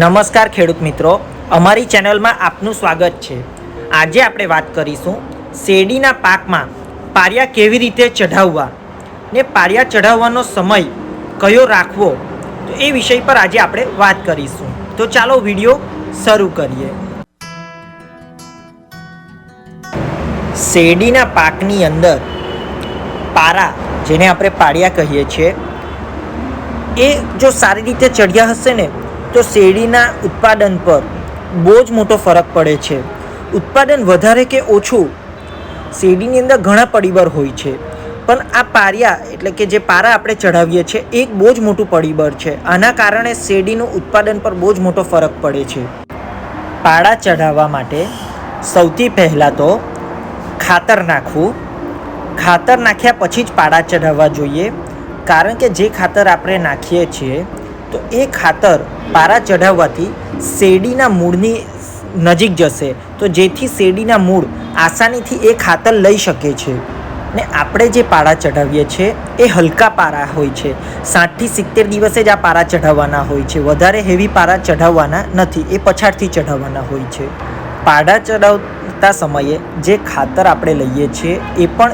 નમસ્કાર ખેડૂત મિત્રો. અમારી ચેનલમાં આપનું સ્વાગત છે. આજે આપણે વાત કરીશું શેરડીના પાકમાં પારિયા કેવી રીતે ચઢાવવા ને પારિયા ચઢાવવાનો સમય કયો રાખવો તો એ વિષય પર આજે આપણે વાત કરીશું. તો ચાલો વીડિયો શરૂ કરીએ. શેરડીના પાકની અંદર પારા જેને આપણે પાળિયા કહીએ છીએ, એ જો સારી રીતે ચઢ્યા હશે ને તો શેરડીના ઉત્પાદન પર બહુ જ મોટો ફરક પડે છે. ઉત્પાદન વધારે કે ઓછું? શેરડીની અંદર ઘણા પરિબળ હોય છે, પણ આ પારિયા એટલે કે જે પારા આપણે ચઢાવીએ છીએ, એક બહુ જ મોટું પરિબળ છે. આના કારણે શેરડીનું ઉત્પાદન પર બહુ જ મોટો ફરક પડે છે. પાડા ચઢાવવા માટે સૌથી પહેલાં તો ખાતર નાખવું. ખાતર નાખ્યા પછી જ પાડા ચઢાવવા જોઈએ, કારણ કે જે ખાતર આપણે નાખીએ છીએ તો એ ખાતર પારા ચઢાવવાથી શેરડીના મૂળની નજીક જશે. તો જેથી શેરડીના મૂળ આસાનીથી એ ખાતર લઈ શકે છે. ને આપણે જે પારા ચઢાવીએ છીએ, એ હલકા પારા હોય છે. સાઠથી સિત્તેર દિવસે જ આ પારા ચઢાવવાના હોય છે. વધારે હેવી પારા ચઢાવવાના નથી. એ પછાડથી ચઢાવવાના હોય છે. પાડા ચઢાવતા સમયે જે ખાતર આપણે લઈએ છીએ, એ પણ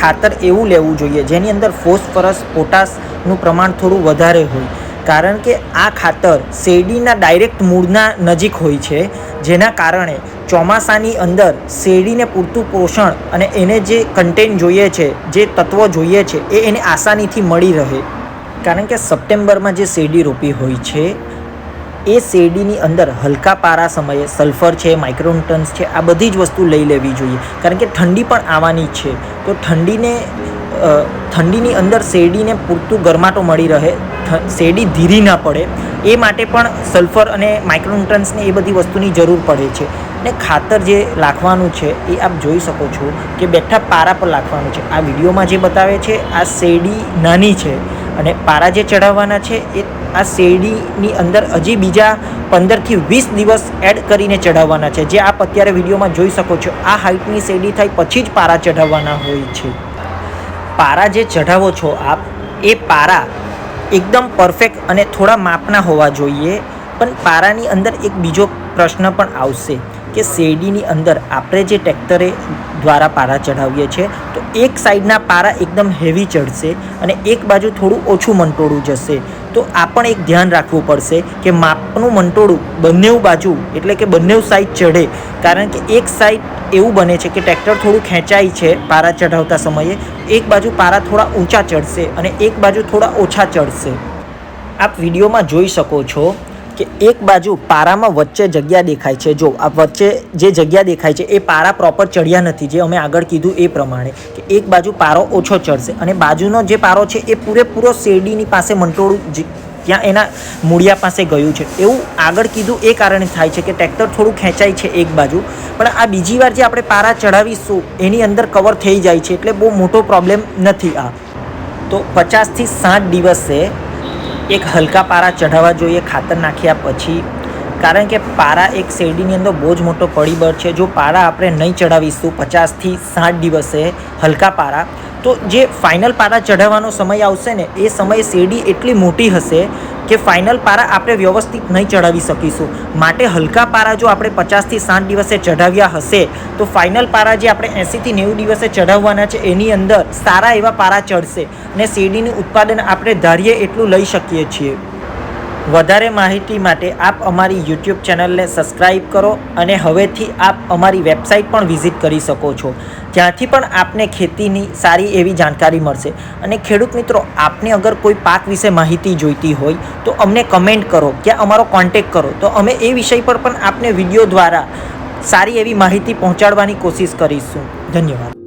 ખાતર એવું લેવું જોઈએ, જેની અંદર ફોસ્ફરસ પોટાશનું પ્રમાણ થોડું વધારે હોય. કારણ કે આ ખાતર શેરડીના ડાયરેક્ટ મૂળના નજીક હોય છે, જેના કારણે ચોમાસાની અંદર શેરડીને પૂરતું પોષણ અને એને જે કન્ટેન્ટ જોઈએ છે, જે તત્વો જોઈએ છે, એ એને આસાનીથી મળી રહે. કારણ કે સપ્ટેમ્બરમાં જે શેરડી રોપી હોય છે, એ શેરડીની અંદર હલકા પારા સમયે સલ્ફર છે માઇક્રોન્ટન્સ છે, આ બધી જ વસ્તુ લઈ લેવી જોઈએ. કારણ કે ઠંડી પણ આવવાની છે. તો ઠંડીને ઠંડીની અંદર શેરડીને પૂરતું ગરમાટો મળી રહે શેરડી ધીરી ના પડે, એ માટે પણ સલ્ફર અને માઇક્રોન્યુટ્રન્સને એ બધી વસ્તુની જરૂર પડે છે. ને ખાતર જે લાખવાનું છે, એ આપ જોઈ શકો છો કે બેઠા પારા પર લાખવાનું છે. આ વિડીયોમાં જે બતાવે છે, આ શેરડી નાની છે અને પારા જે ચઢાવવાના છે, એ આ શેરડીની અંદર હજી બીજા પંદરથી વીસ દિવસ એડ કરીને ચઢાવવાના છે. જે આપ અત્યારે વિડીયોમાં જોઈ શકો છો, આ હાઇટની શેરડી થાય પછી જ પારા ચઢાવવાના હોય છે. પારા જે ચઢાવો છો આપ, એ પારા એકદમ પરફેક્ટ અને થોડા માપના હોવા જોઈએ. પણ પારાની અંદર એક બીજો પ્રશ્ન પણ આવશે. કે શેરડીની અંદર આપણે જે ટ્રેક્ટરે દ્વારા પારા ચઢાવીએ છીએ, તો એક સાઈડના પારા એકદમ હેવી ચડશે અને એક બાજુ થોડું ઓછું મંટોળું જશે. તો આ પણ એક ધ્યાન રાખવું પડશે કે માપનું મંટોળું બંને બાજુ, એટલે કે બંને સાઈડ ચઢે. કારણ કે એક સાઈડ એવું બને છે કે ટ્રેક્ટર થોડું ખેંચાય છે પારા ચઢાવતા સમયે, એક બાજુ પારા થોડા ઊંચા ચડશે અને એક બાજુ થોડા ઓછા ચડશે આપ વિડીયોમાં જોઈ શકો છો કે એક બાજુ પારામાં વચ્ચે જગ્યા દેખાય છે. જો આ વચ્ચે જે જગ્યા દેખાય છે, એ પારા પ્રોપર ચડ્યા નથી. જે અમે આગળ કીધું એ પ્રમાણે કે એક બાજુ પારો ઓછો ચડશે અને બાજુનો જે પારો છે, એ પૂરેપૂરો શેરડીની પાસે મંટોળું ત્યાં એના મૂળિયા પાસે ગયું છે. એવું આગળ કીધું એ કારણે થાય છે કે ટ્રેક્ટર થોડું ખેંચાય છે એક બાજુ. પણ આ બીજી વાર જે આપણે પારા ચડાવીશું એની અંદર કવર થઈ જાય છે એટલે બહુ મોટો પ્રોબ્લેમ નથી આ. તો પચાસથી સાઠ દિવસે એક હલકા પારા ચઢાવવા જોઈએ, ખાતર નાખ્યા પછી. કારણ કે પારા એક શેરડીની અંદર બહુ જ મોટો પરિબળ છે. જો પારા આપણે નહીં ચઢાવીશું પચાસથી સાઠ દિવસે હલકા પારા તો જે ફાઇનલ પારા ચઢાવવાનો સમય આવશે ને, એ સમયે શેરડી એટલી મોટી હશે કે ફાઇનલ પારા આપણે વ્યવસ્થિત નહીં ચઢાવી શકીશું. માટે હલકા પારા જો આપણે પચાસથી સાઠ દિવસે ચઢાવ્યા હશે, તો ફાઇનલ પારા જે આપણે એંસીથી નેવું દિવસે ચઢાવવાના છે, એની અંદર સારા એવા પારા ચડશે અને શેરડીનું ઉત્પાદન આપણે ધારીએ એટલું લઈ શકીએ છીએ. વધારે માહિતી માટે આપ અમારી યુટ્યુબ ચેનલને સબસ્ક્રાઈબ કરો અને હવેથી આપ અમારી વેબસાઇટ પણ વિઝિટ કરી શકો છો. જ્યાંથી પણ આપને ખેતીની સારી એવી જાણકારી મળશે. અને ખેડૂત મિત્રો, આપને અગર કોઈ પાક વિશે માહિતી જોઈતી હોય, તો અમને કમેન્ટ કરો કે અમારો કોન્ટેક કરો. તો અમે એ વિષય પર પણ આપને વીડિયો દ્વારા સારી એવી માહિતી પહોંચાડવાની કોશિશ કરીશું. ધન્યવાદ.